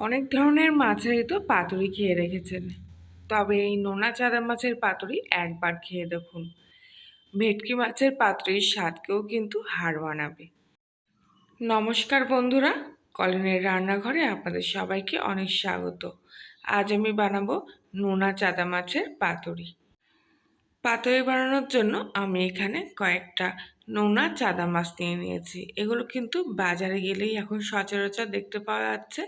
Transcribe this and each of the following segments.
অনেক ধরনের মাছেরই তো পাতুরি খেয়ে রেখেছেন। তবে এই নোনা চাঁদা মাছের পাতুরি একবার খেয়ে দেখুন। ভেটকি মাছের পাতুরির স্বাদকেও কিন্তু হার বানাবে নমস্কার বন্ধুরা, কলিনের রান্নাঘরে আপনাদের সবাইকে অনেক স্বাগত। আজ আমি বানাবো নোনা চাঁদা মাছের পাতুরি। পাতুরি বানানোর জন্য আমি এখানে কয়েকটা নোনা, চাদা মাছ নিয়ে নিয়েছি এগুলো কিন্তু বাজারে গেলেই এখন সচরাচর দেখতে পাওয়া যাচ্ছে,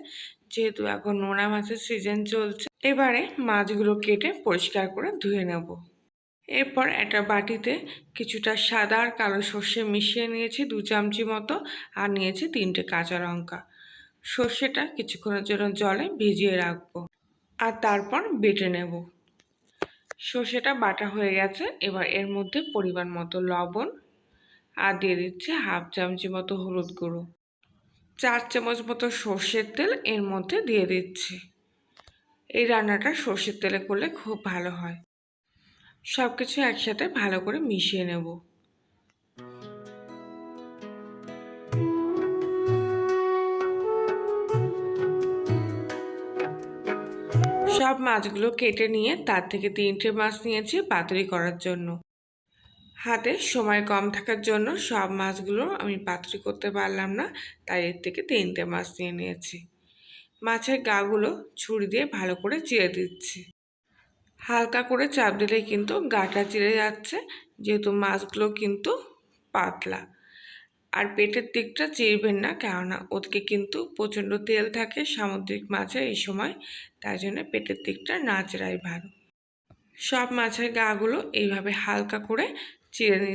যেহেতু এখন নোনা মাছের সিজন চলছে। এবারে মাছগুলো কেটে পরিষ্কার করে ধুয়ে নেব। এরপর একটা বাটিতে কিছুটা সাদা আর কালো সর্ষে মিশিয়ে নিয়েছি দু চামচি মতো, আর নিয়েছি তিনটে কাঁচা লঙ্কা। সর্ষেটা কিছুক্ষণের জন্য জলে ভিজিয়ে রাখব, আর তারপর বেটে নেব। সর্ষেটা বাটা হয়ে গেছে, এবার এর মধ্যে পরিমাণ মতো লবণ আর দিয়ে দিচ্ছে হাফ চামচি মতো হলুদ গুঁড়ো। চার চামচ মতো সর্ষের তেল এর মধ্যে দিয়ে দিচ্ছি। এই রান্নাটা সর্ষের তেলে করলে খুব ভালো হয়। সব কিছু একসাথে ভালো করে মিশিয়ে নেব। সব মাছগুলো কেটে নিয়ে তার থেকে তিনটে মাছ নিয়েছি পাতুরি করার জন্য। হাতে সময় কম থাকার জন্য সব মাছগুলো আমি পাতুরি করতে পারলাম না, তাই এর থেকে তিনটে মাছ নিয়ে নিয়েছি। মাছের গাগুলো ছুরি দিয়ে ভালো করে চিড়ে দিচ্ছি। হালকা করে চাপ দিলে কিন্তু গাটা চিড়ে যাচ্ছে, যেহেতু মাছগুলো কিন্তু পাতলা। আর পেটের দিকটা চিরবেন না, কেননা ওদিকে কিন্তু প্রচণ্ড তেল থাকে সামুদ্রিক মাছে এই সময়, তাই জন্য পেটের দিকটা না চেরাই ভালো। সব মাছের গাগুলো এইভাবে হালকা করে চিড়ে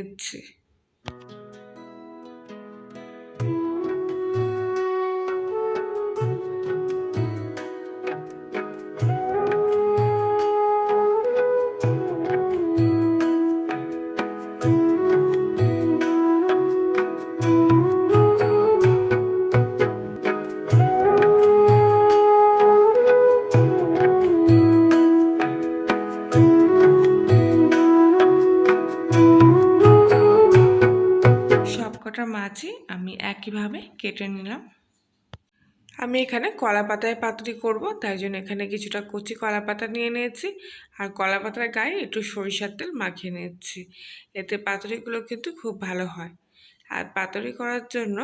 সবকটা মাছই আমি একইভাবে কেটে নিলাম। আমি এখানে কলা পাতায় পাতুরি করব, তাই জন্য এখানে কিছুটা কচি কলা পাতা নিয়ে নিয়েছি আর কলা পাতার গায়ে একটু সরিষার তেল মাখিয়ে নিয়েছি। এতে পাতুরিগুলো কিন্তু খুব ভালো হয়। আর পাতুরি করার জন্য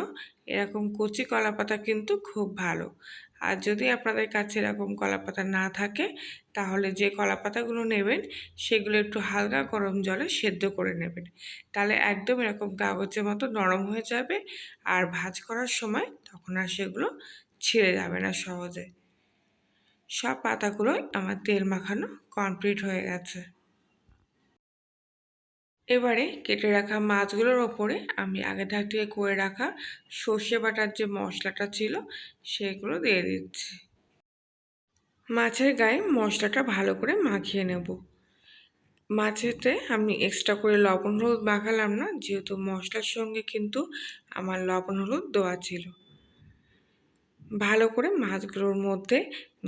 এরকম কচি কলা পাতা কিন্তু খুব ভালো। আর যদি আপনাদের কাছে এরকম কলা পাতা না থাকে, তাহলে যে কলা পাতাগুলো নেবেন, সেগুলো একটু হালকা গরম জলে সেদ্ধ করে নেবেন। তাহলে একদম এরকম কাগজের মতো নরম হয়ে যাবে, আর ভাজ করার সময় তখন আর সেগুলো ছিঁড়ে যাবে না সহজে। সব পাতাগুলোই আমার তেল মাখানো কমপ্লিট হয়ে গেছে। এবারে কেটে রাখা মাছগুলোর ওপরে আমি আগে থাক থেকে করে রাখা সর্ষে বাটার যে মশলাটা ছিল, সেগুলো দিয়ে দিচ্ছি। মাছের গায়ে মশলাটা ভালো করে মাখিয়ে নেব। মাছেতে আমি এক্সট্রা করে লবণ হলুদ মাখালাম না, যেহেতু মশলার সঙ্গে কিন্তু আমার লবণ হলুদ দেওয়া ছিল। ভালো করে মাছগুলোর মধ্যে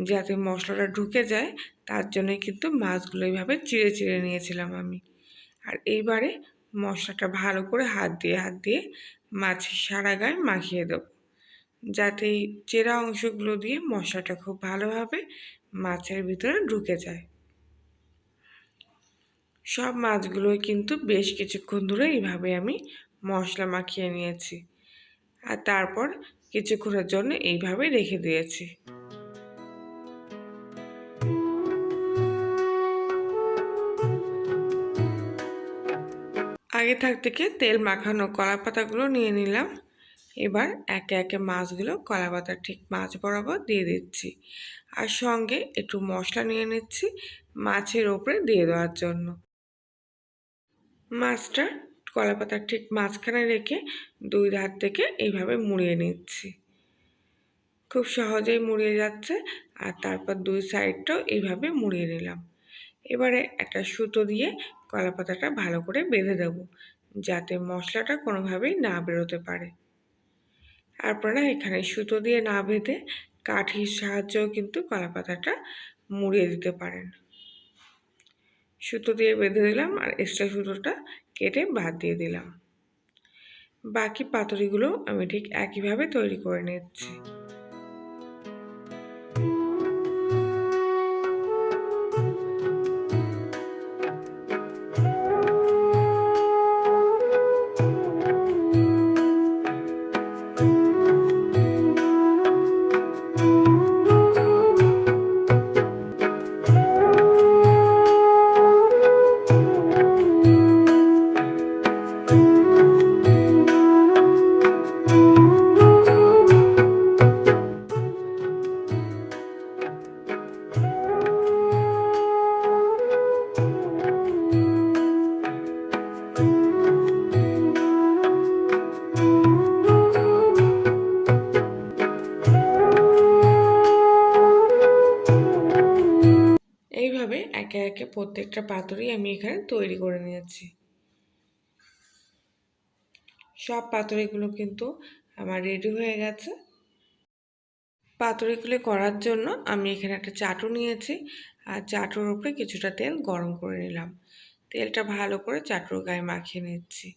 যাতে মশলাটা ঢুকে যায়, তার জন্যই কিন্তু মাছগুলো এইভাবে চিড়ে চিড়ে নিয়েছিলাম আমি। আর এইবারে মশলাটা ভালো করে হাত দিয়ে হাত দিয়ে মাছের সারা গায়ে মাখিয়ে দেবো। যাতে এই চেরা অংশগুলো দিয়ে মশলাটা খুব ভালোভাবে মাছের ভিতরে ঢুকে যায়। সব মাছগুলোই কিন্তু বেশ কিছুক্ষণ ধরে এইভাবে আমি মশলা মাখিয়ে নিয়েছি। আর তারপর কিছুক্ষণের জন্য এইভাবে রেখে দিয়েছি। আগে থাক থেকে তেল মাখানো কলা পাতাগুলো নিয়ে নিলাম। এবার একে একে মাছগুলো কলা পাতার ঠিক মাছ বরাবর দিয়ে দিচ্ছি। আর সঙ্গে একটু মশলা নিয়ে নিচ্ছি মাছের ওপরে দিয়ে দেওয়ার জন্য। মাছটা কলা পাতার ঠিক মাঝখানে রেখে দুই ধার থেকে এইভাবে মুড়িয়ে নিচ্ছি। খুব সহজেই মুড়িয়ে যাচ্ছে আর তারপর দুই সাইডটাও এইভাবে মুড়িয়ে নিলাম। এবারে একটা সুতো দিয়ে কলা পাতাটা ভালো করে বেঁধে দেবো, যাতে মশলাটা কোনোভাবেই না বেরোতে পারে। আপনারা এখানে সুতো দিয়ে না বেঁধে কাঠির সাহায্যেও কিন্তু কলা পাতাটা মুড়িয়ে দিতে পারেন। সুতো দিয়ে বেঁধে দিলাম আর এক্সট্রা সুতোটা কেটে বাদ দিয়ে দিলাম। বাকি পাতুরিগুলো আমি ঠিক একইভাবে তৈরি করে নিচ্ছি। প্রত্যেকটা পাতুরি আমি এখানে তৈরি করে নিয়েছি। সব পাতুরিগুলো কিন্তু আমার রেডি হয়ে গেছে। পাতুরিগুলি করার জন্য আমি এখানে একটা চাটু নিয়েছি। আর চাটুর উপরে কিছুটা তেল গরম করে নিলাম। তেলটা ভালো করে চাটুর গায়ে মাখিয়ে নিচ্ছি।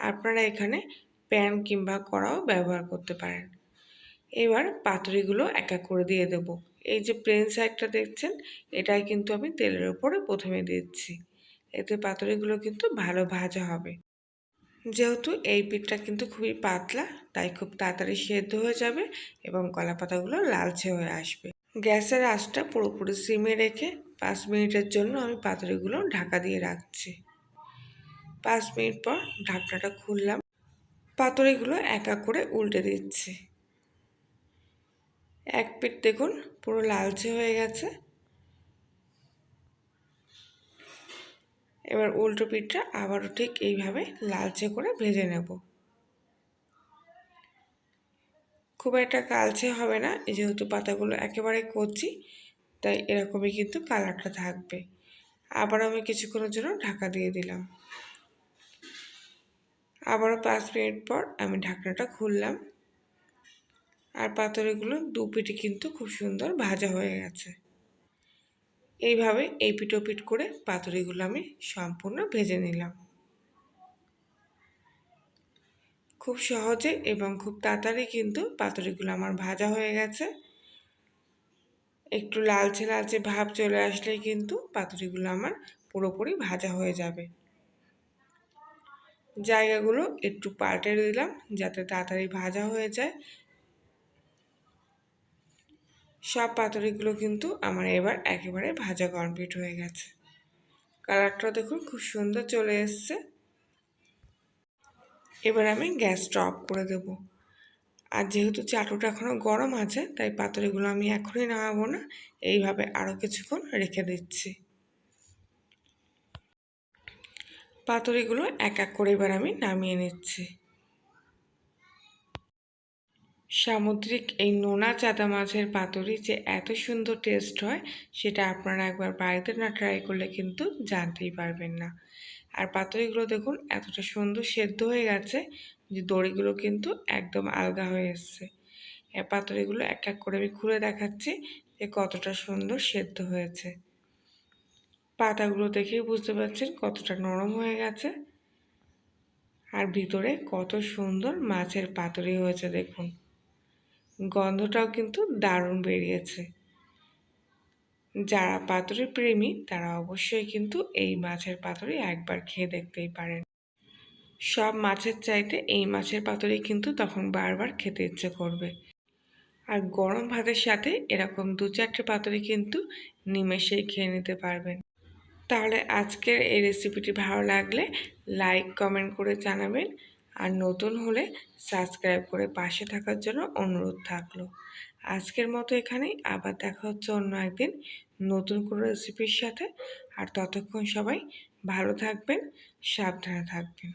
আপনারা এখানে প্যান কিংবা কড়াও ব্যবহার করতে পারেন। এবার পাতুরিগুলো এক করে দিয়ে দেব। এই যে প্লেন সাইডটা দেখছেন, এটাই কিন্তু আমি তেলের উপরে প্রথমে দিচ্ছি। এতে পাতুরিগুলো কিন্তু ভালো ভাজা হবে। যেহেতু এই পিঠটা কিন্তু খুবই পাতলা, তাই খুব তাড়াতাড়ি সেদ্ধ হয়ে যাবে এবং কলা পাতাগুলো লালচে হয়ে আসবে। গ্যাসের আঁচটা পুরোপুরি সিমে রেখে পাঁচ মিনিটের জন্য আমি পাতুরিগুলো ঢাকা দিয়ে রাখছি। পাঁচ মিনিট পর ঢাকনাটা খুললাম। পাতুরিগুলো এক করে উল্টে দিচ্ছি। এক পিঠ দেখুন, পুরো লালচে হয়ে গেছে। এবার উল্টো পিঠটা আবারও ঠিক এইভাবে লালচে করে ভেজে নেব। খুব একটা কালচে হবে না যেহেতু পাতাগুলো একেবারে কচি, তাই এরকমই কিন্তু কালারটা থাকবে। আবার আমি কিছুক্ষণের জন্য ঢাকা দিয়ে দিলাম। আবারও পাঁচ মিনিট পর আমি ঢাকনাটা খুললাম। আর পাথরগুলো দু পিঠে কিন্তু খুব সুন্দর ভাজা হয়ে গেছে। এইভাবে এই পিঠ করে পাতুরিগুলো আমি সম্পূর্ণ ভেজে নিলাম। খুব সহজে এবং খুব তাড়াতাড়ি কিন্তু পাতুরিগুলো আমার ভাজা হয়ে গেছে। একটু লালচে লালচে ভাব চলে আসলেই কিন্তু পাতুরিগুলো আমার পুরোপুরি ভাজা হয়ে যাবে। জায়গাগুলো একটু পাল্টে দিলাম যাতে তাড়াতাড়ি ভাজা হয়ে যায়। সব পাতুরিগুলো কিন্তু আমার এবার একেবারে ভাজা কমপ্লিট হয়ে গেছে। কালারটা দেখুন, খুব সুন্দর চলে এসছে। এবার আমি গ্যাসটা অফ করে দেব। আর যেহেতু চাটুটা এখনও গরম আছে, তাই পাতুরিগুলো আমি এখনই নামাবো না। এইভাবে আরও কিছুক্ষণ রেখে দিচ্ছি। পাতুরিগুলো এক এক করে এবার আমি নামিয়ে নিচ্ছি। সামুদ্রিক এই নোনা চাদা মাছের পাতুরি যে এত সুন্দর টেস্ট হয়, সেটা আপনারা একবার বাড়িতে না ট্রাই করলে কিন্তু জানতেই পারবেন না। আর পাতুরিগুলো দেখুন, এতটা সুন্দর সেদ্ধ হয়ে গেছে যে দড়িগুলো কিন্তু একদম আলগা হয়ে এসছে। পাতুরিগুলো এক এক করে আমি খুলে দেখাচ্ছি যে কতটা সুন্দর সেদ্ধ হয়েছে। পাতাগুলো দেখেই বুঝতে পারছেন কতটা নরম হয়ে গেছে। আর ভিতরে কত সুন্দর মাছের পাতুরি হয়েছে দেখুন। গন্ধটাও কিন্তু দারুণ বেরিয়েছে। যারা পাতুরি প্রেমী, তারা অবশ্যই কিন্তু এই মাছের পাতুরি একবার খেয়ে দেখতেই পারেন। সব মাছের চাইতে এই মাছের পাতুরি কিন্তু তখন বারবার খেতে ইচ্ছে করবে। আর গরম ভাতের সাথে এরকম দু চারটে পাতুরি কিন্তু নিমেষেই খেয়ে নিতে পারবেন। তাহলে আজকের এই রেসিপিটি ভালো লাগলে লাইক কমেন্ট করে জানাবেন। আর নতুন হলে সাবস্ক্রাইব করে পাশে থাকার জন্য অনুরোধ থাকল। আজকের মতো এখানেই। আবার দেখা হচ্ছে অন্য একদিন নতুন কোনো রেসিপির সাথে। আর ততক্ষণ সবাই ভালো থাকবেন, সাবধানে থাকবেন।